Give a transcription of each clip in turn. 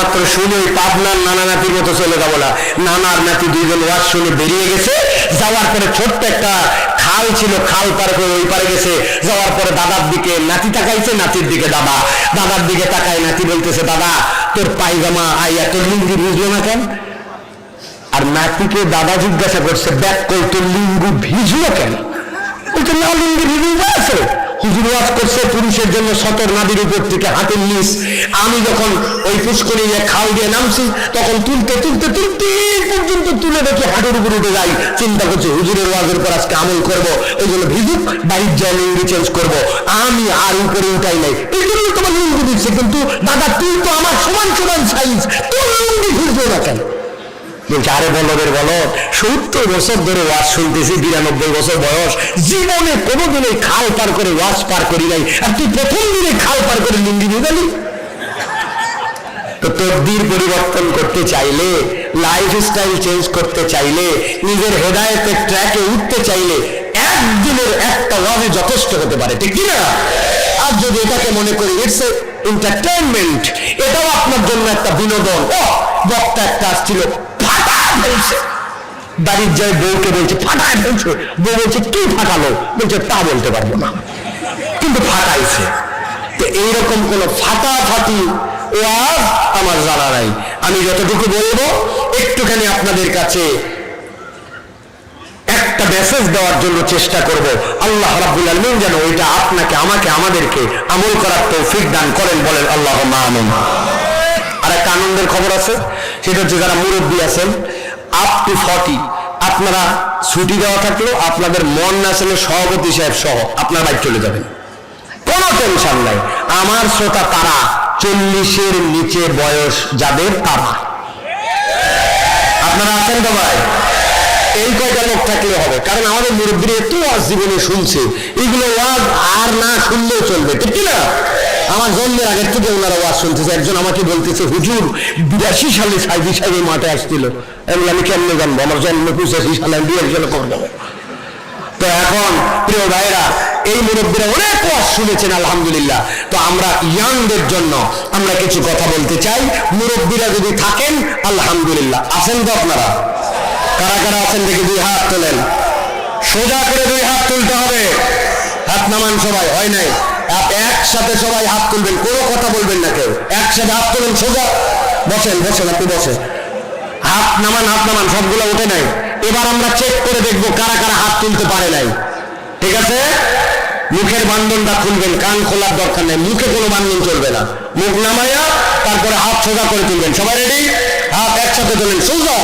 মাত্র শুনে ওই পাবনার নানা নাতির মতো চলে যাব না। নানার নাতি দুইজন ওয়াজ শুনে বেরিয়ে গেছে। যাওয়ার পরে ছোট্ট একটা খাল ছিল, খাল পার করে ওই পারে গেছে। যাওয়ার পরে দাদার দিকে নাতি তাকাইছে, নাতির দিকে দাদা। দাদার দিকে তাকায় নাতি বলতেছে, দাদা, তোর পায়জামা আইয়া তোর লুঙ্গি বুঝলো না কেন? আর নাতিকে দাদা জিজ্ঞাসা করছে ব্যাক তোর লিঙ্গু ভিজলো কেন? বলছে, না, লুঙ্গি ভিজে আছে হুজুর করছে পুরুষের জন্য সতর নাদির উপর থেকে হাতের নিচ। আমি যখন ওই পুষ্করি খাল দিয়ে নামছি, তখন তুলতে তুলতে তুলতে এই পর্যন্ত তুলে দেখি হাটের উপর উঠে যাই। চিন্তা করছি, হুজুরের ওয়াজের পর আজকে আমল করব ওই জন্য ভিজুক, বাড়ির জল চেঞ্জ করব। আমি আর উপরে উঠাই নাই। এই জন্য তোমার লুঙ্গি দিচ্ছে কিন্তু দাদা, তুই তো আমার সমান সমান সাইজ তোর লুঙ্গি ভিজলো না কেন? আরে বলদের বলো সত্তর বছর ধরে ওয়াজ শুনতেছি, বিরানব্বই বছর বয়স। জীবনে কোনোদিন খাল পার করে ওয়াজ পার করি নাই। আর তুই প্রথম দিনে খাল পার করে লিঙ্গি বুঝালি তো পরিবর্তন করতে চাইলে লাইফ স্টাইল চেঞ্জ করতে চাইলে, নিজের হেদায়তের ট্র্যাকে উঠতে চাইলে একদিনের একটা ওয়াজে যথেষ্ট হতে পারে, ঠিক আর যদি এটাকে মনে করি ইটস এন্টারটেনমেন্ট এটাও আপনার জন্য একটা বিনোদন। বক্তা একটা আসছিল যায় বউকে বলছে, ফাটায় ফেলছে বউ বলছে, কি ফাটালো? বলছে, তা বলতে পারব না। কিন্তু ফাটাইছে। তো এইরকম কোন আমার জানা নাই। আমি যতটুকু বলব, একটুখানি আপনাদের কাছে একটা মেসেজ দেওয়ার জন্য চেষ্টা করব। আল্লাহ রাব্বুল আলামিন যেন ওইটা আপনাকে, আমাকে, আমাদেরকে আমল করার তৌফিক দান করেন বলেন আল্লাহ আমিন। আর একটা আনন্দের খবর আছে, সেটা হচ্ছে যারা মুরব্বী আছেন আপ টু ফর্টি আপনারা ছুটি দেওয়া থাকলেও আপনাদের মন না ছিল, সভাপতি সাহেব সহ আপনার বাইক চলে যাবেন। কোনো টেনশন নাই। আমার শ্রোতা তারা চল্লিশের নিচে বয়স যাদের তারা। আপনারা আছেন তো ভাই? এই কয়টা লোক থাকলে হবে? কারণ আমাদের মুরব্বীরা এত ওয়াজ জীবনে শুনছে। এগুলো ওয়াজ আর না শুনলেও চলবে, ঠিক না? আমার জন্মের আগের থেকে ওনারা ওয়াজ শুনতেছে, একজন আমাকে বলতেছে, হুজুর, বিরাশি সালে সাইদি সাহেবের মাঠে আসছিল। আমি আমি কেমনে জানব? আমার জন্ম পঁচাশি সালে, আমি বিয়ের জন্য করে দেবো তো এখন, প্রিয় ভাইরা এই মুরব্বীরা অনেক ওয়াজ শুনেছেন, আলহামদুলিল্লাহ। তো আমরা ইয়াংদের জন্য আমরা কিছু কথা বলতে চাই। মুরব্বীরা যদি থাকেন, আলহামদুলিল্লাহ। আছেন তো আপনারা? কারা কারা আছেন দেখে দুই হাত তোলেন। সোজা করে দুই হাত তুলতে হবে। হাত নামান সবাই, হয় নাই? একসাথে সবাই হাত তুলবেন কোনো কথা বলবেন না কেউ। একসাথে হাত তুলুন সোজা। বসেন বসেন আপনি বসেন। হাত নামান হাত নামান সবগুলো উঠে নাই। এবার আমরা চেক করে দেখব কারা কারা হাত তুলতে পারে নাই। ঠিক আছে? মুখের বান্ধনটা খুলবেন কান খোলার দরকার নেই। মুখে কোনো বান্ধন চলবে না। মুখ নামাইয়া তারপরে হাত সোজা করে তুলবেন। সবাই রেডি হাত একসাথে তোলেন সোজা।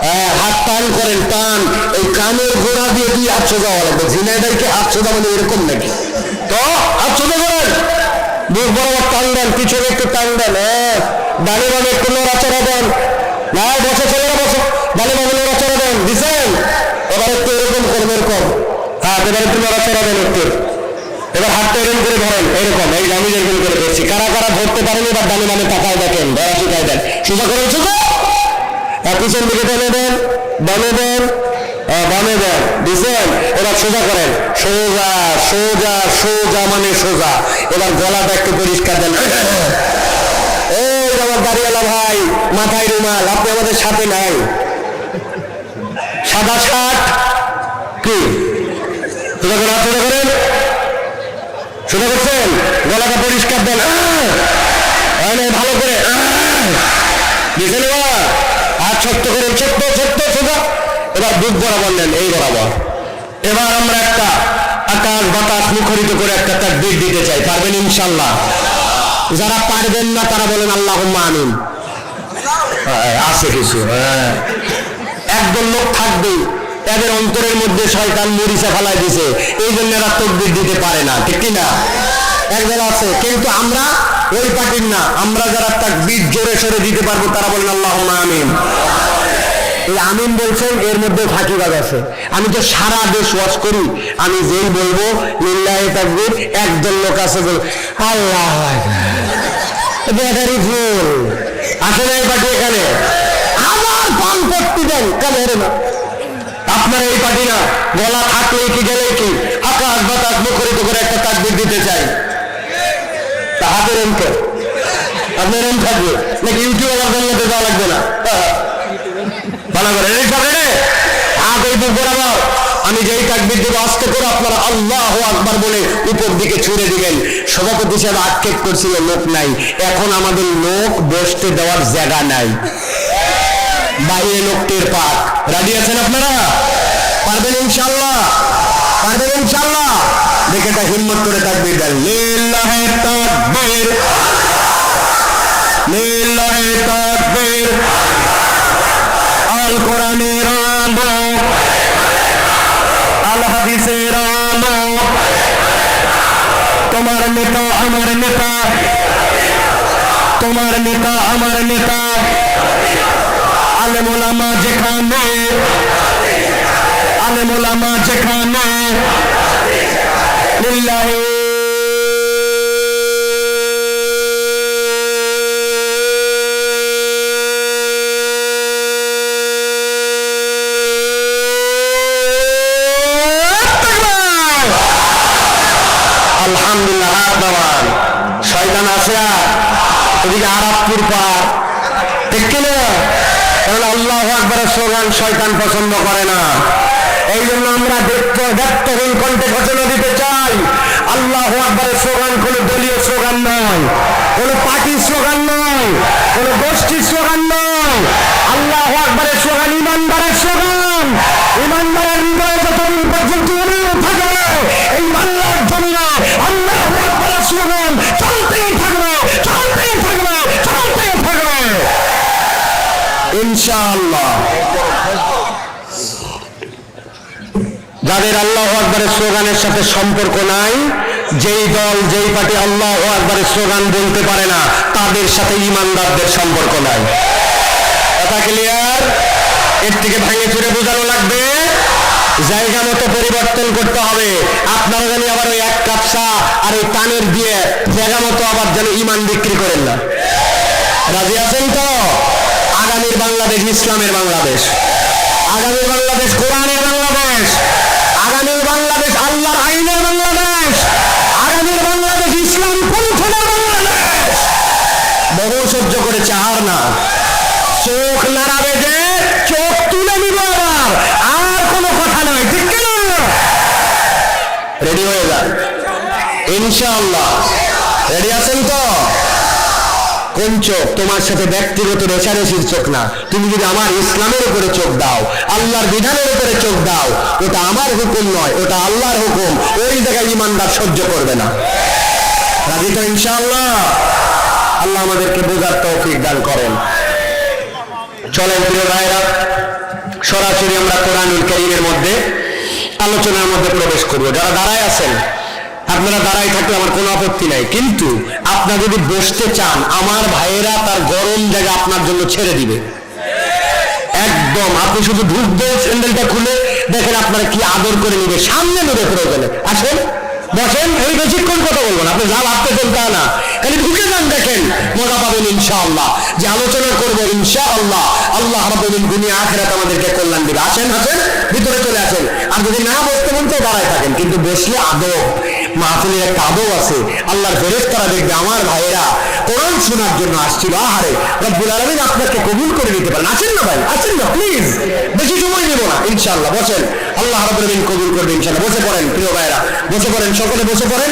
হ্যাঁ, হাত টান করেন টান। এই কানের গোড়া দিয়ে দিয়ে হাত সোজা হওয়া লাগবে। ঝিনাইদারকে হাত সোজা মানে এরকম নাকি? তো মুখ বরাবর টান দেন পিছনে একটু টান দেন হ্যাঁ। ডানে বামে একটু নড়াচড়া দেন। না বসে, ছেলেরা বসে। ডানে বামে নড়াচড়া দেন, দিছেন? এবার একটু এরকম করবেন এরকম। হ্যাঁ এবার একটু নড়াচড়া দেন একটু। এবার হাতটা এরকম করে ধরেন, এরকম। এই আমি এরকম করে ধরছি। কারা কারা ধরতে পারেন, এবার ডানে বামে তাকায় দেখেন, ধরা শিখাই দেন। সোজা করেন সোজা! আর পিছন দিকে টেনে দেন, বামে দেন বামে দেন, দিছেন? এবার সোজা করেন। সোজা সোজা সোজা মানে সোজা। এবার গলাটা একটু পরিষ্কার দেন। এই আমার দাঁড়িয়ালা ভাই মাথায় রুমাল আপনি আমাদের সাথে নাই। সাদা শার্ট কি? করে করেন সোজা করছেন গলাটা পরিষ্কার দেন। ভালো করে এবার? ছোট্ট করে ছোট্ট ছোট্ট সোজা এবার বুক বরাবর নেন এই বরাবর। এবার আমরা একটা আকাশ বাতাস মুখরিত করে একটা তাকবীর দিতে চাই পারবেন ইনশাল্লাহ যারা পারবেন না তারা বলেন আল্লাহ আমিন। হ্যাঁ, আছে কিছু হ্যাঁ। একদল লোক থাকবে এদের অন্তরের মধ্যে শয়তান মরিচা ফেলাই দিছে এই জন্য এরা তকবির দিতে পারে না ঠিক কি না একদল আছে কিন্তু আমরা ওই পার্টির না আমরা যারা তাকবির জোরে সরে দিতে পারব তারা বলেন আল্লাহ আমিন। এই আমিন বলছেন, এর মধ্যে ফাঁকিবাজ আছে। আমি তো সারা দেশ ওয়াশ করি, আমি যেই বলব, লিল্লাহি তাকবীর, একদল লোক আছে আল্লাহ আসলে এই পার্টি এখানে। পান করতে দেন, কেন হেরে না? আপনার এই পার্টি না, গলা থাকলে কি গেলে কি? আকাশ বাতাস মুখরিত করে একটা তাকবির দিতে চাই। তা হাতের অঙ্ক আপনি এরকম থাকবে। নাকি ইউটিউব আমার জান্নাতে যাওয়া লাগবে না? ভালো করে এই সব আমি যেই তাকবির দেবো, আস্তে করে আপনারা আল্লাহ আকবার বলে উপর দিকে ছুড়ে দিবেন। সভাপতি সাহেব আক্ষেপ করছিল, লোক নাই। এখন আমাদের লোক বসতে দেওয়ার জায়গা নাই। বাইরে লোকটির পাক। রাজি আছেন আপনারা? পারবেন ইনশাল্লাহ পারবেন ইনশাল্লাহ দেখে এটা হিম্মত করে তাকবির দেন। লিল্লাহে তাকবীর। লিল্লাহে তাকবীর আল কোরআনের আলো আল হাদিসের আলো তোমার নেতা, আমার নেতা। তোমার নেতা, আমার নেতা। আলেমুলামা যেখানে। আলেমুলামা যেখানে। লিল্লাহি পছন্দ করে না। এই জন্য আমরা ব্যক্তহীন কণ্ঠে ঘোষণা দিতে চাই আল্লাহ আকবরের স্লোগান কোনো দলীয় স্লোগান নয় কোনো পার্টির স্লোগান নয় কোনো গোষ্ঠীর স্লোগান নয় আল্লাহ আকবরের স্লোগান ইমানদারের স্লোগান ইমানদারের হৃদয়ে যতদিন পর্যন্ত ইমান থাকে এই বাংলার জন্য আল্লাহ আকবরের স্লোগান চলতেই থাকবে চলতেই থাকবে চলতেই থাকবে ইনশাআল্লাহ যাদের আল্লাহ আকবরের স্লোগানের সাথে সম্পর্ক নাই। যেই দল, যেই পার্টি আল্লাহ আকবরের স্লোগান বলতে পারে না, তাদের সাথে ইমানদারদের সম্পর্ক নাই। কথা ক্লিয়ার এর থেকে ভেঙে চুরে বোঝানো লাগবে। জায়গা মতো পরিবর্তন করতে হবে। আপনারা জানি আবার ওই এক কাপ চা আর ওই টানের দিয়ে জায়গা মতো আবার যেন ইমান বিক্রি করেন না। রাজি আছেন তো? আগামীর বাংলাদেশ ইসলামের বাংলাদেশ। আগামীর বাংলাদেশ, কোরআনের বাংলাদেশ। বহু সহ্য করেছে আর না। চোখ নাড়াবে যে, চোখ তুলে নিব আবার। আর কোনো কথা নয়, ঠিক কেন? রেডি হয়ে যান ইনশাআল্লাহ। রেডি আছেন তো? কোন চোখ? তোমার সাথে ব্যক্তিগত রেশারেশির চোখ না। তুমি যদি আমার ইসলামের উপরে চোখ দাও, আল্লাহর বিধানের উপরে চোখ দাও, ওটা আমার হুকুম নয়, ওটা আল্লাহর হুকুম। ওই জায়গায় ইমানদার সহ্য করবে না। রাজি তো ইনশাআল্লাহ? আল্লাহ আমাদেরকে বোঝার তৌফিক দান করেন। চলেন প্রিয় ভাইরা সরাসরি আমরা কোরআনুল করিমের মধ্যে আলোচনার মধ্যে প্রবেশ করব। যারা দাঁড়ায় আছেন, আপনারা দাঁড়ায় থাকলে আমার কোনো আপত্তি নাই। কিন্তু আপনারা যদি বসতে চান, আমার ভাইয়েরা তার গরম জায়গা আপনার জন্য ছেড়ে দিবে। একদম, আপনি শুধু ঢুকবেন স্যান্ডেলটা খুলে দেখেন আপনারা কি আদর করে নিবে। সামনে নেবে প্রয়োজনে আসেন, বসেন, এই বেশিক্ষণ কথা বলব না। আপনি যা ভাবতেছেন তা না খালি দেখেন মজা পাবেন ইনশাআল্লাহ। যে আলোচনা করব ইনশাআল্লাহ, আল্লাহ রাব্বুল দুনিয়া আখিরাত আমাদেরকে কল্যাণ দিবে। আসেন আসেন, ভিতরে চলে আসেন। আর যদি না বসতে মন তো দাঁড়ায় থাকেন। কিন্তু বসলে আদব। মাহফিলের একটা আদব আছে। আল্লাহর ফেরেশতারা দেখবে আমার ভাইয়েরা কোরআন শোনার জন্য আসছিল। আহারে, রব্বুল আলামিন আপনাকে কবুল করে নিতে পারেন। আছেন না ভাই আছেন না প্লিজ বেশি সময় নেব না, ইনশাআল্লাহ। বসেন, আল্লাহ রাব্বুল আলামিন কবুল করবে ইনশাআল্লাহ। বসে পড়েন, প্রিয় ভাইরা বসে পড়েন, সকলে বসে পড়েন,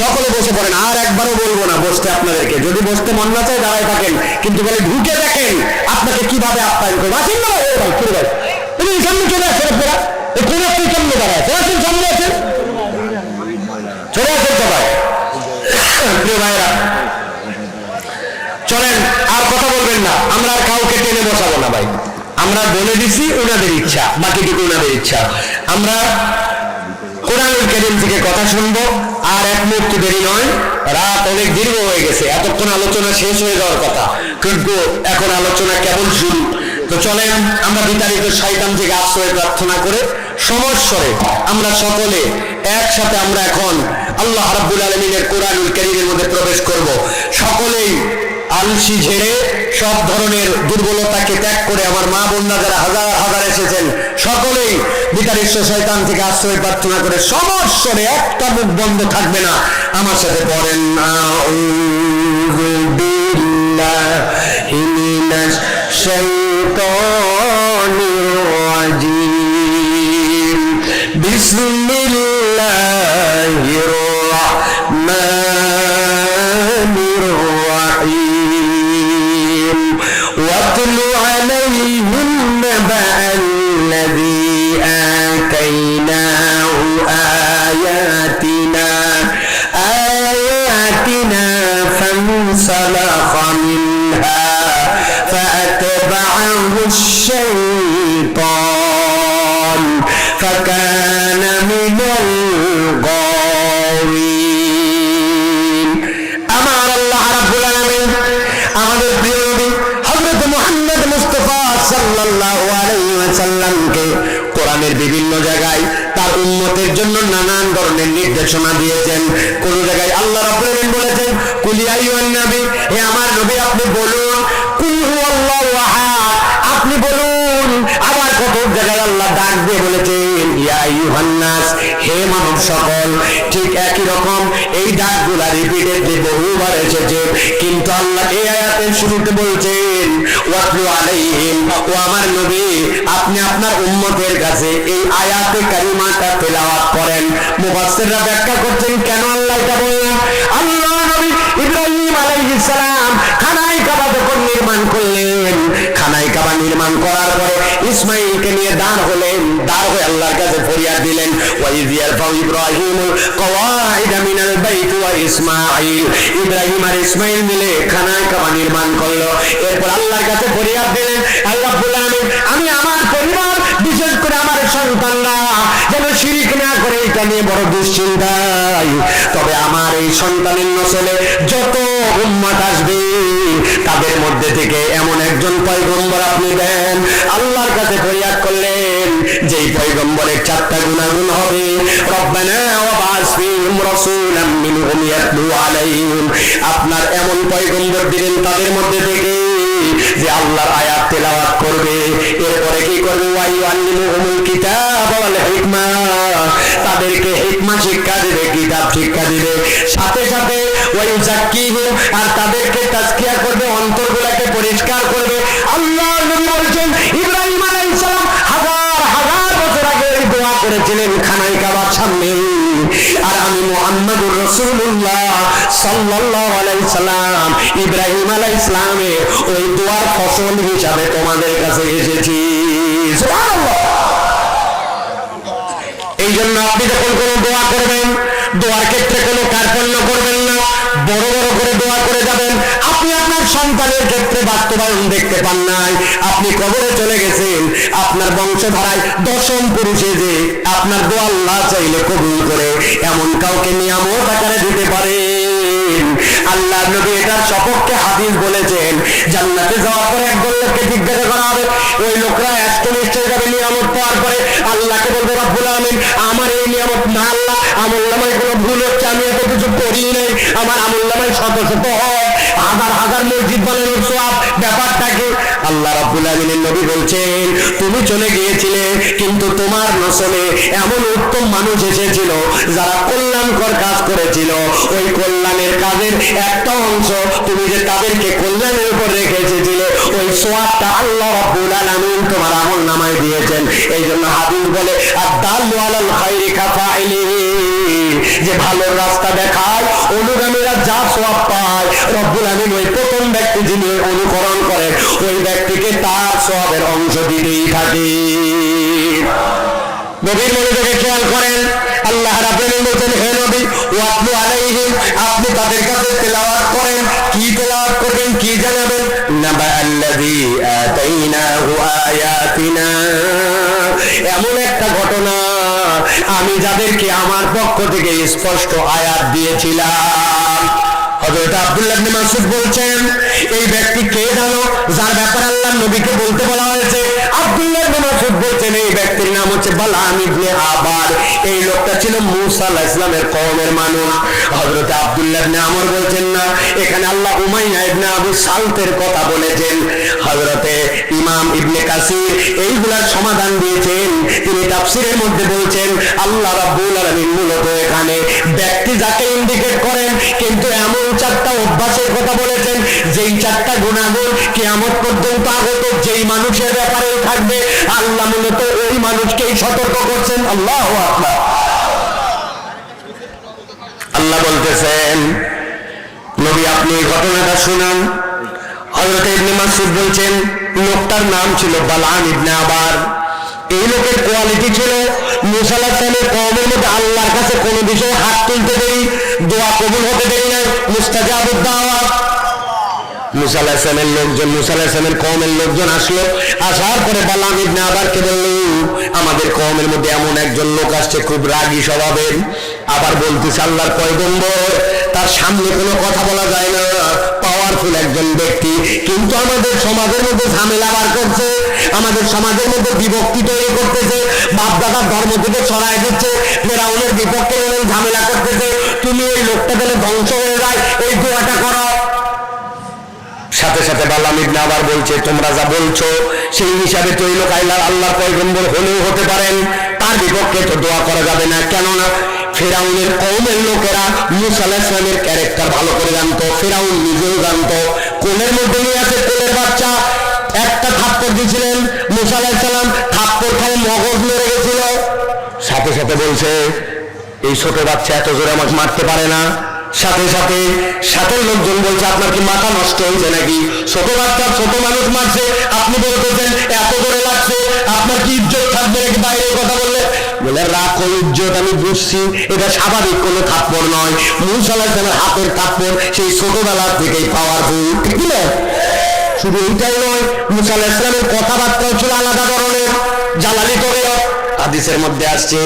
সকলে বসে পড়েন। আর একবারও বলব না, বসতে আপনাদেরকে। যদি বসতে মন না চায়, দাঁড়ায় থাকেন। কিন্তু বলে ঢুকে দেখেন, আপনাকে কীভাবে আপ্যায়ন করবে। আছেন না ভাই ভাই প্রিয় ভাই। তুমি সামনে চলে আসেন আপনারা। এই কোন আপনি সামনে দাঁড়ায় আছে। আসেন সামনে। প্রিয় ভাইরা চলেন, আর কথা বলবেন না। আমরা আর কাউকে টেনে বসাবো না ভাই। আমরা বলে দিছি ওনাদের ইচ্ছা। বাকিটুকু ওনাদের ইচ্ছা। আমরা কোরআনুল থেকে কথা শুনব, আর এক মুহূর্ত দেরি নয়, রাত অনেক দীর্ঘ হয়ে গেছে। এতক্ষণ আলোচনা শেষ হয়ে যাওয়ার কথা। কিন্তু এখন আলোচনা কেবল শুরু। তো চলেন, আমরা বিতাড়িত থেকে আশ্রয় প্রার্থনা করে সমস্বরে আমরা সকলে একসাথে আমরা এখন আল্লাহ রাব্বুল আলমিনের কোরআনুল কারীমের মধ্যে প্রবেশ করব। সকলেই আলসি ঝেড়ে সব ধরনের দুর্বলতাকে ত্যাগ করে আমার মা বোনরা যারা হাজার হাজার এসেছেন, সকলেই বিতারিশ্ব শয়তান থেকে আশ্রয় প্রার্থনা করে সমস্যরে একটা মুখ বন্ধ থাকবে না। আমার সাথে পড়েন, আউযু y সকল, ঠিক একই রকম এই ডাকগুলা রিপিটেডলি বহুবার এসেছে। কিন্তু আল্লাহ এই আয়াতের শুরুতে বলছেন, ওয়াতলু আলাইহিম ও আমার নবী, আপনি আপনার উম্মতের কাছে এই আয়াতে কারিমাটা তেলাওয়াত করেন। মুফাসসিররা ব্যাখ্যা করছেন, কেন আল্লাহ এটা বললেন আল্লাহ নবী ইব্রাহিম আলাইহিস সালাম খানায় কাবা যখন নির্মাণ করলেন, খানায় কাবা নির্মাণ পরে ইসমাইলকে নিয়ে দাঁড় হলেন, দাঁড় হয়ে আল্লাহর কাছে ফরিয়াদ দিলেন ওয়াইজ ইয়ারফাউ ইব্রাহিম মিনাল বাইত ওয়া ইসমাইল ইব্রাহিম আর ইসমাইল মিলে খানায় কাবা নির্মাণ করল। এরপর আল্লাহর কাছে ফরিয়াদ দিলেন, আল্লাহ আমি আমার পরিবার, বিশেষ করে আমার সন্তানরা, যেন শিরিক না করে এটা নিয়ে বড় দুশ্চিন্তায়। তবে আমার এই সন্তানের নসলে যত উম্মত আসবে তাদের মধ্যে থেকে এমন একজন পয়গম্বর আপনি দেন, আল্লাহর কাছে ফরিয়াদ করলেন, যেই পয়গম্বরের চারটা গুণাগুণ হবে আপনার এমন পয়গম্বর দিলেন তাদের মধ্যে থেকে, যে আল্লাহর আয়াত তেলাওয়াত করবে। এরপরে কি করবে? ওয়াই আল্লিমুহুমুল কিতাব ওয়াল হিকমা। তাদেরকে হিকমা শিক্ষা দিবে, কিতাব শিক্ষা দিবে। সাথে সাথে ওয়াই জাক্কিহিম আর তাদেরকে তাজকিয়া করবে, অন্তরগুলোকে পরিষ্কার করবে। আল্লাহ বলছেন, ইব্রাহিম হাজার হাজার বছর আগে দোয়া করেছিলেন কাবার সামনে। আর আমি মুহাম্মদুর রাসূলুল্লাহ সাল্লাল্লাহু আলাইহি সাল্লাম, ইব্রাহিম ওই দোয়ার ফসল হিসাবে তোমাদের কাছে এসেছি। সুবহানাল্লাহ। এই জন্য আপনি যখন কোনো দোয়া করবেন, দোয়ার ক্ষেত্রে কোনো কার্পণ্য করবেন না, বড় বড় করে দোয়া করে যাবেন, আপনি আপনার সন্তানের ক্ষেত্রে বাস্তবায়ন দেখতে পান নাই, আপনি কবরে চলে গেছেন, আপনার বংশধারায় দশম পুরুষে যে আপনার দোয়া আল্লাহ চাইলে কবুল করে, এমন কাউকে নিয়ামত আকারে দিতে পারে। আল্লাহ নবী এটার সপক্ষে হাদিস বলেছেন, জান্নাতে যাওয়ার পরে একদল লোককে জিজ্ঞাসা করা হবে, ওই লোকরা এত নিশ্চয় যাবে নিয়ামত পাওয়ার পরে আল্লাহকে বলবে, রব্বুল আলামিন আমার এই নিয়ামত না আল্লাহ আমল নামায় কোনো ভুল হচ্ছে, আমি এত কিছু করি নাই আমার আমল নামায় শত শত হক হাজার হাজার মসজিদ বানানোর সব ব্যাপারটাকে আল্লাহ রাব্বুল আলামিনের নবী বলছেন, তুমি চলে গিয়েছিলে, কিন্তু তোমার নসলে এমন উত্তম মানুষ এসেছিল যারা কল্যাণকর কাজ করেছিল। ওই কল্যাণের কাজের একটা অংশ তুমি যে তাদেরকে কল্যাণের উপর রেখে এসেছিলে, ওই সোয়াবটা আল্লাহ রাব্বুল আলামিন তোমার আমল নামায় দিয়েছেন। এই জন্য হাদিস বলে আদাল্লু আলাল খাইরি কাফাইলিহি। যে ভালো রাস্তা দেখায়, অনুগামীরা যা সোয়াব পায়, রব্বুল আমিন ওই প্রথম ব্যক্তি যিনি অনুকরণ করেন, ওই ব্যক্তিকে তার সোয়াবের অংশ দিতেই থাকে। নবীর মনোযোগে খেয়াল করেন, আল্লাহ আলামিন হে নবী আলাইহিম আপনি তাদের কাছে তেলাওয়াত করেন, কি তেলাওয়াত করবেন, কি জানাবেন? নাবা আয়াতিনা। এমন একটা ঘটনা আমি যাদেরকে আমার পক্ষ থেকে স্পষ্ট আয়াত দিয়েছিলাম। হযরত আব্দুল্লাহ ইবনে মাসউদ বলছেন, এই ব্যক্তি কে জানো? যার ব্যাপারে আল্লাহ নবীকে বলতে বলা হয়েছে, আব্দুল্লাহ ব্যক্তির নাম হচ্ছে বালাম ইবনে আবার এই লোকটা ছিল মূসা আলাইহিস সালামের কওমের মানুষ। হযরত আব্দুল্লাহ ইবনে আমর বলছেন না, এখানে আল্লাহ উমাইয়া ইবনে আবু সালতের কথা বলেছেন। হজরতে ইমাম ইবনে কাসির এইগুলার সমাধান দিয়েছেন। তিনি তাফসিরের মধ্যে বলছেন, আল্লাহ রাব্বুল আলামিন মূলত এখানে ব্যক্তি যাকে ইন্ডিকেট করেন, কিন্তু এমন চারটা অভ্যাসের কথা বলেছেন যেই চারটা গুণাগুণ কিয়ামত পর্যন্ত আগত, যেই মানুষের ব্যাপারে থাকবে, আল্লাহ মূলত ওই মানুষকেই সতর্ক করছেন। আল্লাহ আল্লাহ বলতেছেন, নবী আপনি এই ঘটনাটা শুনান। হযরত ইবনে মাসউদ বলছেন, লোকটার নাম ছিল বালান ইবনে আবার। এই লোকের কোয়ালিটি ছিল মুসা আলাইহিস সালামের কওমের মধ্যে আল্লাহর কাছে কোনো বিষয়ে হাত তুলতে দেরি, দোয়া কবুল হতে দেরি না মুস্তাজাবুদ দাওয়াত। মুসা লোকজন, মুসা সালামের লোকজন আসলো। আসার পরে বালাম ইবনে আবারকে বলল, আমাদের কওমের মধ্যে এমন একজন লোক আসছে, খুব রাগী স্বভাবের। আবার বলতেছে, আল্লাহর পয়গম্বর, তার সামনে কোনো কথা বলা যায় না। পাওয়ারফুল একজন ব্যক্তি। কিন্তু আমাদের সমাজের মধ্যে ঝামেলা বার করছে, আমাদের সমাজের মধ্যে বিভক্তি তৈরি করতেছে, বাপদাদার ধর্ম থেকে ছড়াই দিচ্ছে, ফেরাউনের বিপক্ষে ঝামেলা করতেছে। তুমি ওই লোকটা গেলে ধ্বংস হয়ে যায়, এই দোয়াটা করো সাথে বাল্লাম ইবনে আবার বলছে, তোমরা যা বলছো, সেই হিসাবে তো এই লোক আল্লাহ আল্লাহ পয়গম্বর হলেও হতে পারেন। তার বিপক্ষে তো দোয়া করা যাবে না। কেননা, ফেরাউনের কৌমের লোকেরা মুসা ক্যারেক্টার ভালো করে জানতো, ফেরাউন নিজেও জানতো। কোলের মধ্যে নিয়ে আছে কোলের বাচ্চা। একটা থাপ্পড় দিয়েছিলেন মুসা আলাহিসাল্লাম থাপ্পড় খাই মগজ মেরে গেছিল। সাথে সাথে বলছে, এই ছোট বাচ্চা এত জোরে আমাকে মারতে পারে না। সাথে সাথে সাথে লোকজন বলছে, আপনার কি মাথা নষ্ট হয়েছে নাকি? ছোট বাচ্চা, ছোট মানুষ মারছে, আপনি বলতেছেন এত করে লাগছে, আপনার কি ইজ্জত থাকবে নাকি বাইরে কথা বললে? বলে রাখো ইজ্জত, আমি বুঝছি, এটা স্বাভাবিক, কোনো থাপ্পড় নয়। মুসাল্লাহ হাতের থাপ্পড় সেই ছোটবেলা থেকেই পাওয়ারফুল ঠিক না? শুধু এইটাই নয়, মুসা আলাহিস সালামের কথাবার্তাও ছিল আলাদা ধরনের। জ্বালানি করে হাদিসের মধ্যে আসছে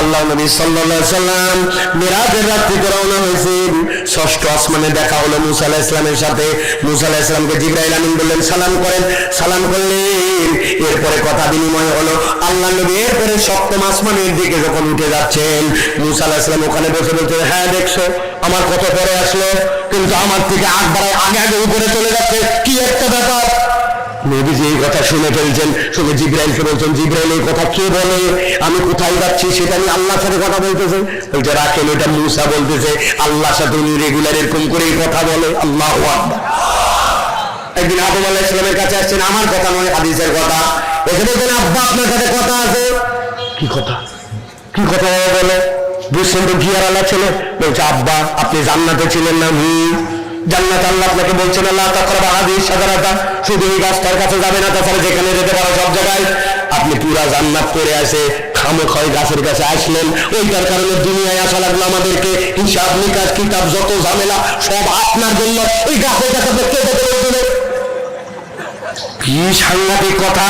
আল্লাহ নবী সাল্লাল্লাহু সাল্লাম মিরাজের রাত্রিতে রওনা হয়েছেন। ষষ্ঠ আসমানে দেখা হলো মুসা আলাইহিস সালামের সাথে। মুসা আলাইহিস সালামকে জিবরাইল আমিন বললেন, সালাম করেন। সালাম করলেন। এরপরে কথা বিনিময় হলো আল্লাহ নবী এরপরে সপ্তম আসমানের দিকে যখন উঠে যাচ্ছেন, মুসা আলাইহিস সালাম ওখানে বসে বলছে হ্যাঁ দেখছ, আমার কত পরে আসলো। কিন্তু আমার থেকে আগ বাড়ায় আগে আগে উপরে চলে যাচ্ছে। কি একটা ব্যাপার? নবীজি এই কথা শুনে ফেলছেন, শুনে জিব্রাইলকে বলছেন, জিব্রাইল এই কথা কে বলে? আমি কোথায় যাচ্ছি সেটা আমি আল্লাহর সাথে কথা বলতেছে। বলছে, রাখেন এটা মুসা বলতেছে, আল্লাহর সাথে উনি রেগুলার এরকম করেই কথা বলে। আল্লাহ একদিন আদম আল্লাহ ইসলামের কাছে আসছেন, আমার কথা নয়, হাদিসের কথা। এসে বলছেন, আব্বা, আপনার সাথে কথা আছে? কি কথা? কি কথা বলে? বুঝছেন তো কি আর আল্লাহ ছেলে? বলছে, আব্বা, আপনি জান্নাতে ছিলেন না, হুম। জান্নাত আল্লাহ আপনাকে বলছেন আল্লাহ তাকরাবা হাদিস সাদারাতা। শুধু এই গাছটার কাছে যাবে না, তাছাড়া যেখানে যেতে পারো সব জায়গায়। আপনি পুরা জান্নাত করে আসে খামো খয় গাছের কাছে আসলেন। ওইটার কারণে দুনিয়ায় আসা লাগল আমাদেরকে। হিসাব নিকাশ, কিতাব, যত ঝামেলা, সব আপনার জন্য। ওই গাছের কাছে যেতে বলছিলেন কি সাংঘাতিক কথা।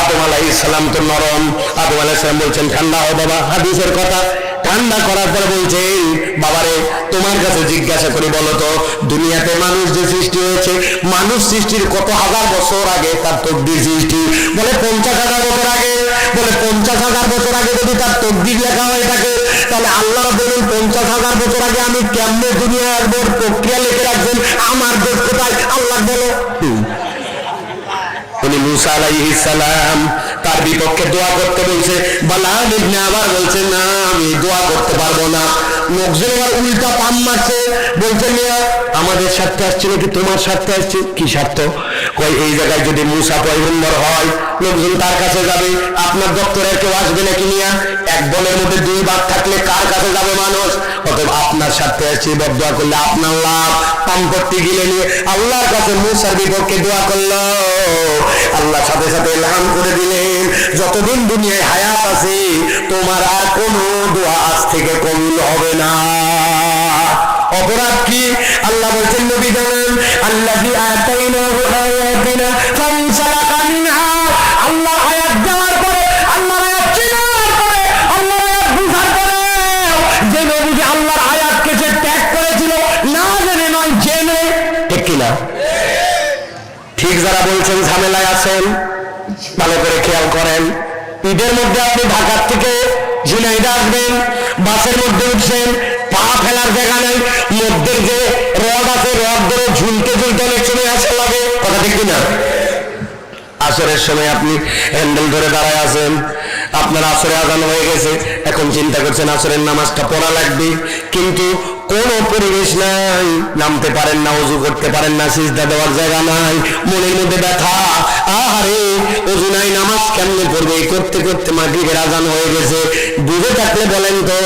আদম আলাই ইসলাম তো নরম। আদম আলাই ইসলাম বলছেন, ঠান্ডা ও বাবা। হাদিসের কথা। ঠান্ডা করার পরে বলছেন বাবারে, তোমার কাছে জিজ্ঞাসা করি বলো তো, দুনিয়াতে মানুষ যে সৃষ্টি হয়েছে, মানুষ সৃষ্টির কত হাজার বছর আগে তার তকদির সৃষ্টি? বলে পঞ্চাশ হাজার বছর আগে। বলে পঞ্চাশ হাজার বছর আগে যদি তার তকদির লেখা হয়ে থাকে, তাহলে আল্লাহ বলুন পঞ্চাশ হাজার বছর আগে আমি কেমনে দুনিয়া একবার প্রক্রিয়া লিখে রাখবেন? আমার কোথায় আল্লাহ বলো। উনি মুসা আলাইহিস সালাম তার বিপক্ষে দোয়া করতে বলছে ইবনে আবার বলছে, না, আমি দোয়া করতে পারব না। লোকজন আবার উল্টা পাম মারছে, বলছে, মিয়া, আমাদের স্বার্থে আসছে নাকি তোমার স্বার্থে আসছে? কি স্বার্থ? কই, এই জায়গায় যদি মুসা পয়গম্বর হয়, লোকজন তার কাছে যাবে। আপনার দপ্তরের কেউ আসবে নাকি নিয়া এক দলের মধ্যে দুই ভাগ থাকলে কার কাছে যাবে মানুষ? অতএব আপনার স্বার্থে আসছে বদয়া করলে আপনার লাভ। সম্পত্তি গিলে নিয়ে আল্লাহর কাছে মুসার বিপক্ষে দোয়া করল। আল্লাহ সাথে সাথে এলহাম করে দিলেন। যতদিন দুনিয়ায় হায়াত আছে, তোমার আর কোনো দোয়া আজ থেকে কবুল হবে না। অপরাধ কি? আল্লাহ বলছেন, নবী জানেন আল্লাহ আতাইনাহু আয়াতিনা ফানসালাকা মিনহা। আল্লাহ আয়াত দেওয়ার পরে, আল্লাহ আয়াত চেনার পরে, আল্লাহ আয়াত বুঝার পরে, যে নবী আল্লাহর আয়াতকে যে ত্যাগ করেছিল, না জেনে নয়, জেনে ঠিক কিনা? ঠিক যারা বলছেন, ঝামেলায় আছেন, ভালো করে ঈদের মধ্যে আপনি ঢাকার থেকে ঝিনাইদা আসবেন, বাসের মধ্যে উঠছেন পা ফেলার জায়গা নেই মধ্যে যে রড আছে, রড ধরে ঝুলতে ঝুলতে অনেক সময় আসা লাগে। কথা ঠিক না আসরের সময় আপনি হ্যান্ডেল ধরে দাঁড়ায় আছেন, আপনার আসরে আজান হয়ে গেছে, এখন চিন্তা করছেন আসরের নামাজটা পড়া লাগবে, কিন্তু কোন পরিবেশ নাই, নামতে পারেন না উজু করতে পারেন না, সিজদা দেওয়ার জায়গা নাই, মনের মধ্যে ব্যথা, আহারে উজু নাই নামাজ কেমনে এই করতে করতে মাগরিবের আজান হয়ে গেছে। বুঝে থাকলে বলেন তো,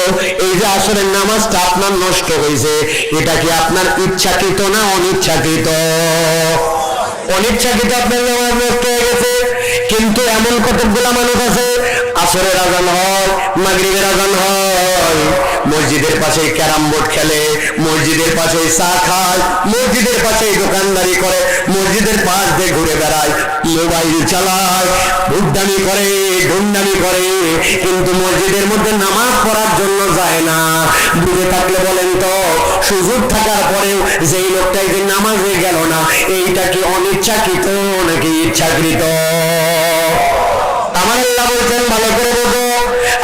এই যে আসরের নামাজটা আপনার নষ্ট হয়েছে, এটা কি আপনার ইচ্ছাকৃত না অনিচ্ছাকৃত? অনিচ্ছাকৃত আপনার নামাজ নষ্ট হয়ে গেছে। কিন্তু এমন কতকগুলা মানুষ আছে, আসরের আজান হয়, মাগরিবের আজান হয়। মসজিদের পাশে ক্যারাম বোর্ড খেলে, মসজিদের পাশে চা খায়, মসজিদের পাশে দোকানদারি করে মসজিদের পাশ দিয়ে ঘুরে বেড়ায়। মোবাইল চালায় ভুট্টানি করে গুন্ডানি করে। কিন্তু মসজিদের মধ্যে নামাজ পড়ার জন্য যায় না। বুঝে থাকলে বলেন তো, সুযোগ থাকার পরেও যেই লোকটা যে নামাজে গেল না, এইটা কি অনিচ্ছাকৃত নাকি ইচ্ছাকৃত? আমার আল্লাহ বলছেন, ভালো করে বোঝো।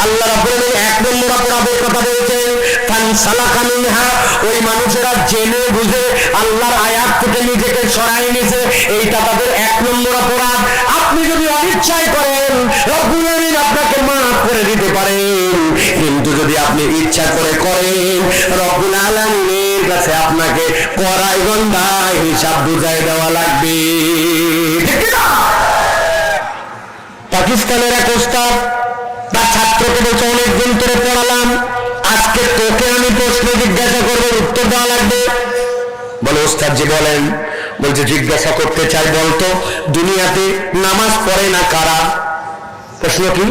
আল্লাহ আলামিন এক নম্বর অপরাধের কথা বলছেন ওই মানুষেরা জেনে বুঝে আল্লাহর আয়াত থেকে নিজেকে সরাই নিছে এইটা তাদের এক নম্বর অপরাধ। আপনি যদি অনিচ্ছায় করেন, রব্বুল আপনাকে মাফ করে দিতে পারেন। কিন্তু যদি আপনি ইচ্ছা করে করেন, রব্বুল আলামিনের কাছে আপনাকে কড়াই গন্ধায় হিসাব বুঝাই দেওয়া লাগবে? পাকিস্তানের এক ওস্তাদ, তার ছাত্রকে বলছে অনেকদিন ধরে পড়ালাম। আজকে তোকে আমি প্রশ্ন জিজ্ঞাসা করব, উত্তর দেওয়া লাগবে। বলে ওস্তাদ জি বলেন, বলছে, জিজ্ঞাসা করতে চাই বলতো, দুনিয়াতে নামাজ পড়ে না কারা? প্রশ্ন কি?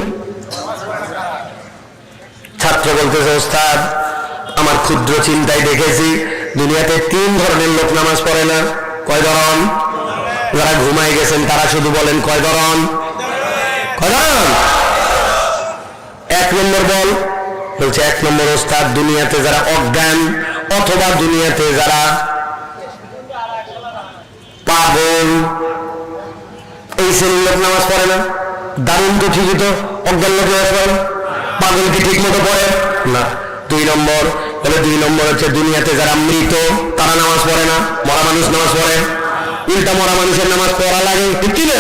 ছাত্র বলতেছে, ওস্তাদ, আমার ক্ষুদ্র চিন্তায় দেখেছি, দুনিয়াতে তিন ধরনের লোক নামাজ পড়ে না। কয় ধরন? যারা ঘুমাই গেছেন, তারা শুধু বলেন, কয় ধরন? কয়জন এক নম্বর বল বলছে এক নম্বর ওস্তাদ দুনিয়াতে যারা অজ্ঞান অথবা দুনিয়াতে যারা পাগল। এই শ্রেণির লোক নামাজ পড়ে না? দারুণ তো ঠিকই তো, অজ্ঞান লোক নামাজ পড়ে পাগল কি ঠিক মতো পড়ে? না। দুই নম্বর, বলে দুই নম্বর হচ্ছে দুনিয়াতে যারা মৃত, তারা নামাজ পড়ে না? মরা মানুষ নামাজ পড়ে? উল্টা মরা মানুষের নামাজ পড়া লাগে। ঠিক কি না?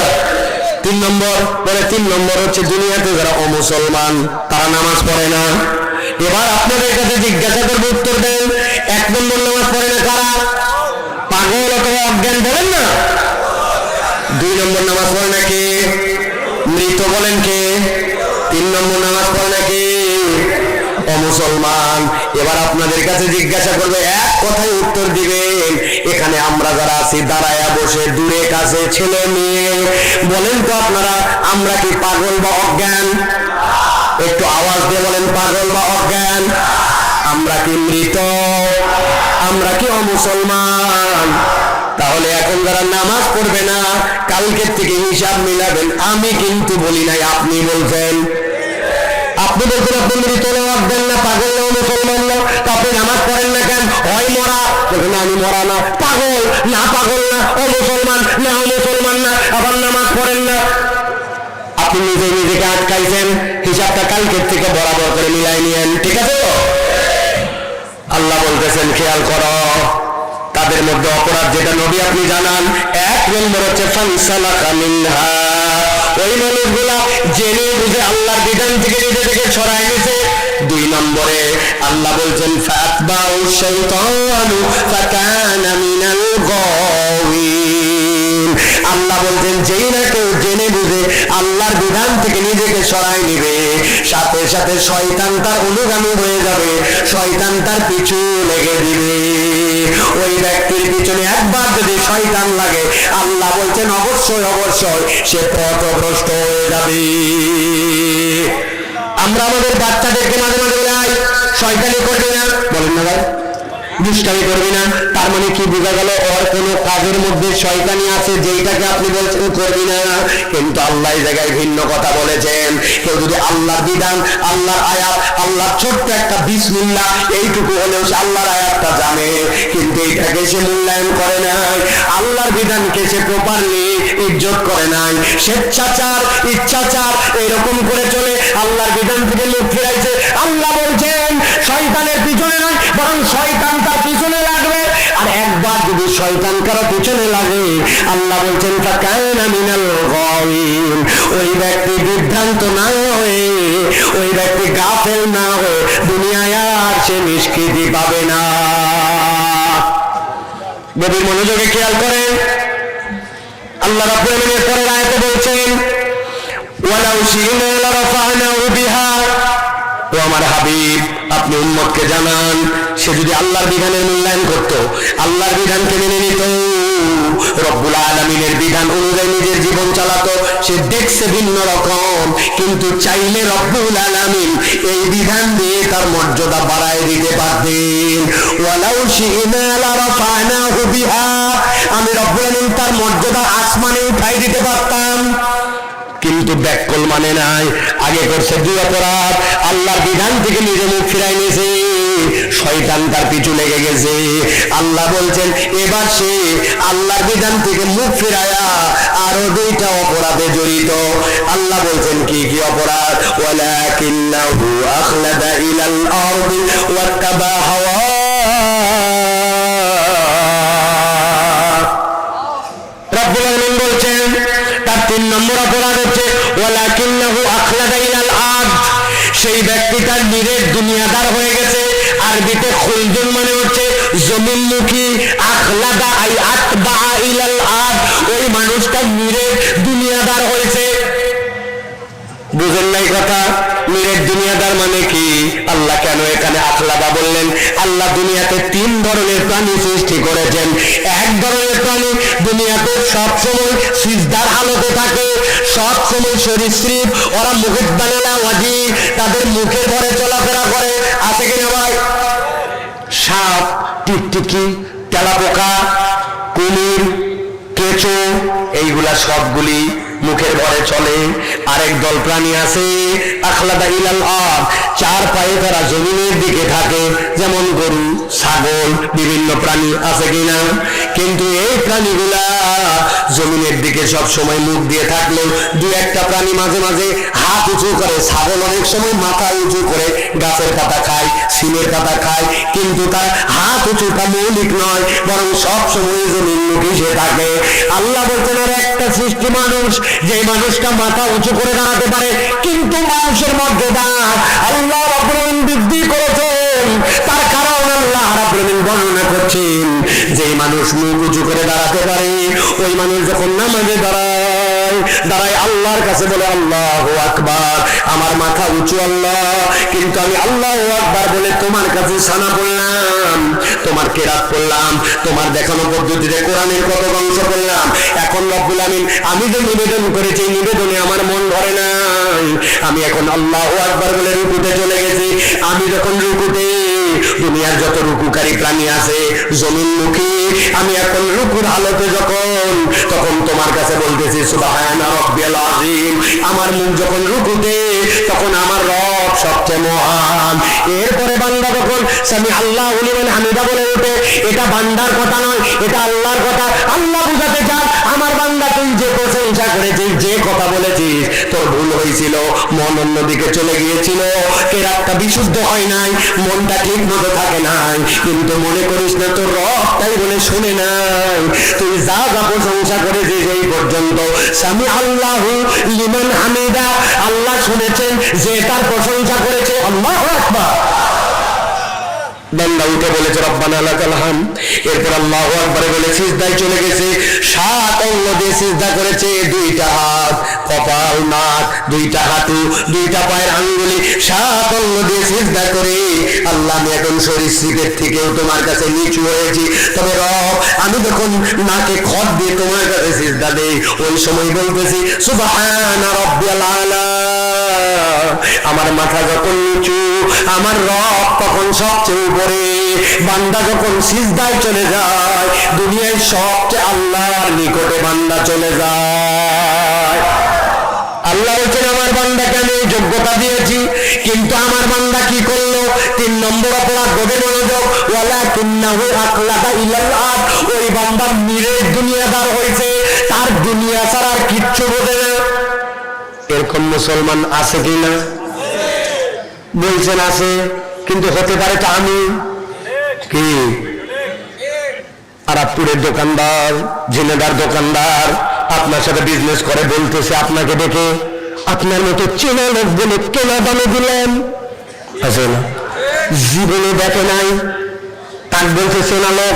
তিন নম্বর, বলে তিন নম্বর হচ্ছে দুনিয়াতে যারা অমুসলমান, তারা নামাজ পড়ে না। এবার আপনাদের কাছে জিজ্ঞাসা করব উত্তর দেন। এক নম্বর নামাজ পড়ে না কারা? পাগল অথবা অজ্ঞান বলেন না? দুই নম্বর নামাজ পড়ে না কে? মৃত বলেন কে? তিন নম্বর নামাজ পড়ে না কে? অমুসলমান এবার আপনাদের কাছে জিজ্ঞাসা করবে, এক কথায় উত্তর দিবেন। এখানে আমরা যারা আছি, দাঁড়ায়া বসে, দূরে কাছে, ছেলে মেয়ে, বলেন তো আপনারা, আমরা কি পাগল বা অজ্ঞান? একটু আওয়াজ দিয়ে বলেন, পাগল বা অজ্ঞান? আমরা কি মৃত? আমরা কি অমুসলমান? তাহলে এখন যারা নামাজ পড়বে না, কালকের থেকে হিসাব মিলাবেন। আমি কিন্তু বলি নাই, আপনি বলছেন। আপনি বলছেন, আপনি মৃত অজ্ঞান না, পাগল না মুসলমান না আপনি নামাজ পড়েন না কেন? হয় মরা। বলছেন আমি মরা না। পাগল না পাগল না ও মুসলমান না ও মুসলমান না, আবার নামাজ পড়েন না। আপনি নিজে নিজেকে আটকাইছেন। হিসাবটা কালকের থেকে বরাবর করে মিলাই নিয়েন, ঠিক আছে? তো আল্লাহ বলতেছেন, খেয়াল করো, তাদের মধ্যে অপরাধ যেটা নবী আপনি জানান, এক নম্বর হচ্ছে ওই জেনে বুঝে আল্লাহর বিধান থেকে নিজে থেকে ছড়াই নিছে দুই নম্বরে, আল্লাহ বলছেন ফাকানা মিনাল আল্লাহ বলছেন, যেই না কেউ জেনে বুঝে, আল্লাহর বিধান থেকে নিজেকে সরাই নিবে। সাথে সাথে শয়তান তার অনুগামী হয়ে যাবে। শয়তান তার পিছু লেগে দিবে। ওই ব্যক্তির পিছনে একবার যদি শয়তান লাগে, আল্লাহ বলছেন, অবশ্যই অবশ্যই, সে পথভ্রষ্ট হয়ে যাবে। আমরা আমাদের বাচ্চাদেরকে মাঝে মাঝে বলে শয়তানি করবে না? বলেন না ভাই। দুষ্টামি করবি না, তার মানে কি বোঝা গেল ওর কোনো কাজের মধ্যে শয়তানি আছে যেইটাকে আপনি বলছেন করবি না? কিন্তু আল্লাহ জায়গায় ভিন্ন কথা বলেছেন। কেউ যদি আল্লাহর বিধান, আল্লাহর আয়াত, আল্লাহর ছোট্ট একটা বিসমিল্লাহ, এইটুকু হলেও সে আল্লাহর আয়াতটা জানে। কিন্তু এইটাকে সে মূল্যায়ন করে নাই। আল্লাহর বিধানকে সে প্রপারলি ইজ্জত করে নাই। স্বেচ্ছাচার, ইচ্ছাচার, এরকম করে চলে আল্লাহর বিধান থেকে মুখ ফিরাইছে। আল্লাহ বলছেন, শয়তানের পিছনে নয়, বরং শয়তান যদি শয়তান কারও পিছনে লাগে? আল্লাহ বলছেন তা কেন মিনাল গাও গাওয়িন ওই ব্যক্তি বিভ্রান্ত না হয়ে, ওই ব্যক্তি গাফেল না হয়ে দুনিয়ায় আর সে নিষ্কৃতি পাবে না। গভীর মনোযোগে খেয়াল করেন। আল্লাহ রাব্বুল আলামিন পরের আয়াতে বলছেন, ওয়ালাউ শি'না লারাফা'নাহু বিহা। ও আমার হাবিব, আপনি উম্মতকে জানান সে যদি আল্লাহর বিধানের মূল্যায়ন করত, আল্লাহর বিধানকে মেনে নিত, রব্বুল আলমিনের বিধান অনুযায়ী নিজের জীবন চালাতো, সে দেখছে ভিন্ন রকম, কিন্তু চাইলে রব্বুল আলমিন এই বিধান দিয়ে তার মর্যাদা বাড়ায় দিতে পারতেন। ওয়ালাউ শি'না লারাফা'নাহু বিহা, আমি রব্বুল আলমিন তার মর্যাদা আসমানে উঠাই দিতে পারতাম। কিন্তু ব্যাকল মানে নাই, আগে করছে দুই অপরাধ, আল্লাহর বিধান থেকে নিজে মুখ ফিরাই নিয়েছে। শয়তান তার পিছু লেগে গেছে। আল্লাহ বলছেন, এবার সে আল্লাহর বিধান থেকে মুখ ফিরায়া আরও দুইটা অপরাধে জড়িত। আল্লাহ বলছেন, কি কি অপরাধ? ওয়ালাকিন্নাহু আখলাদা ইলাল আরদি ওয়াত্তাবা হাওয়া। বলছেন, তার তিন নম্বর অপরাধ হচ্ছে, ওয়ালাকিন্নাহু আখলাদা ইলাল আদ সেই ব্যক্তি তার নিরেট দুনিয়াদার হয়ে গেছে। আরবিতে খুলদুন মানে হচ্ছে জমিনমুখী, আখলাদা আই আতবা ইলাল আদ। ওই মানুষটা নিরেট দুনিয়াদার হয়েছে। বুঝেন নাই কথা? নিরেট দুনিয়াদার মানে কি? আল্লাহ কেন এখানে বললেন? আল্লাহ দুনিয়াতে তিন ধরনের প্রাণী সৃষ্টি করেছেন। এক ধরনের প্রাণী দুনিয়াতে সব সময় সিজদার হালতে থাকে। সব সময় সরীসৃপ ওরা মুখের ওয়াজি তাদের মুখের ঘরে চলাফেরা করে। আছে কিনা ভাই? সাপ টিকটিকি তেলাপোকা কুমির কেঁচো এইগুলা সবগুলি মুখের ঘরে চলে। আরেক দল প্রাণী আছে চার পায়ে তারা জমিনের দিকে থাকে, যেমন গরু, ছাগল, বিভিন্ন প্রাণী আছে কিনা? কিন্তু এই প্রাণীগুলা জমিনের দিকে সব সময় মুখ দিয়ে থাকলেও দু একটা প্রাণী মাঝে মাঝে হাত উঁচু করে, ছাগল অনেক সময় মাথা উঁচু করে গাছের পাতা খায় সিমের পাতা খায়, কিন্তু তার হাত উঁচুটা মৌলিক নয়, বরং সব সময় জমিন মুখী সে থাকে। আল্লাহ বলছেন একটা সৃষ্টি মানুষ, যে মানুষটা মাথা উঁচু করে দাঁড়াতে পারে, কিন্তু মানুষের মর্যাদা আল্লাহ রাব্বুল বৃদ্ধি করেছেন। তার কারণ আল্লাহ রাব্বুল বর্ণনা করছেন যে মানুষ মুখ উঁচু করে দাঁড়াতে পারে। ওই মানুষ যখন নামাজে দাঁড়ায় দাঁড়ায় আল্লাহর কাছে বলে, আল্লাহ আকবার। আমার মাথা উঁচু আল্লাহ। কিন্তু আমি আল্লাহ আকবার বলে তোমার কাছে সানা পড়লাম, তোমার কেরাত করলাম তোমার দেখানো পদ্ধতিতে কোরআনের কত অংশ এখন রব্বুল আমিন আমি যে নিবেদন করেছি নিবেদনে আমার মন ধরে নাই। আমি এখন আল্লাহ আকবার বলে রুকুতে চলে গেছি। আমি যখন রুকুতে, দুনিয়ার যত রুকুকারী প্রাণী আছে জমিনমুখী আমি এখন রুকুর হালতে যখন, তখন তোমার কাছে বলতেছি সুবহানা রাব্বিয়াল আযীম। আমার মুখ যখন রুকুতে, তখন আমার রব সবচেয়ে মহান। এরপরে বান্দা যখন স্বামী আল্লাহ লিমান হামিদা বলে ওঠে এটা বান্দার কথা নয়, এটা আল্লাহর কথা। আল্লাহ বুঝাতে চান, আমার বান্দা, তুই যে প্রশংসা করেছিস, যে কথা বলেছিস, তোর ভুল হয়েছিল, মন অন্যদিকে চলে গিয়েছিল। কেরাতটা বিশুদ্ধ হয় নাই, মনটা ঠিক মতো থাকে নাই, কিন্তু মনে করিস না তোর রব তাই বলে শুনে নাই। তুই যা যা প্রশংসা করেছিস এই পর্যন্ত, স্বামী আল্লাহ লিমান হামিদা, আল্লাহ শুনেছেন, যে তার প্রশংসা করেছে, আল্লাহ আকবার। বান্দা উঠে বলেছে, রব্বানা লাকাল হাম। এরপর আল্লাহু আকবার বলে, সিজদায় চলে গেছে। সাত অঙ্গ দিয়ে সিজদা করেছে, দুইটা হাত, কপাল, নাক, দুইটা হাঁটু, দুইটা পায়ের আঙ্গুলি, সাত অঙ্গ দিয়ে সিজদা করে। আল্লাহ, আমি এখন শরীর সরীসৃপের থেকেও তোমার কাছে নিচু হয়েছি। তবে রব, আমি যখন নাকে খত দিয়ে তোমার কাছে সিজদা দেই, ওই সময় বলতেছি, সুবহানা রাব্বিয়াল আলা। আমার মাথা যখন নিচু, আমার রব তখন সবচেয়ে উপরে। বান্দা যখন সিজদায় চলে যায়, দুনিয়ায় সবচেয়ে আল্লাহর নিকটে বান্দা চলে যায়। আল্লাহ বলছেন, আমার বান্দাকে আমি যোগ্যতা দিয়েছি, কিন্তু আমার বান্দা কি করল? তিন নম্বর অপরাধ, গভীর মনোযোগ। ওয়ালা কিন্নাহু আকলাদা ইলাল ওই বান্দা নিরেট দুনিয়াদার হয়েছে। তার দুনিয়া ছাড়া আর কিচ্ছু বোঝে না। এরকম মুসলমান আছে কি না? বলছেন আছে, কিন্তু হতে পারে তা আমি। কি? আরাবপুরের দোকানদার ঝিনেদার দোকানদার, আপনার সাথে বিজনেস করে বলতেছে আপনাকে দেখে। আপনার মতো চেনা লোক বলে কেনা দামে দিলেন জীবনে দেখে নাই। তাক বলছে চেনা লোক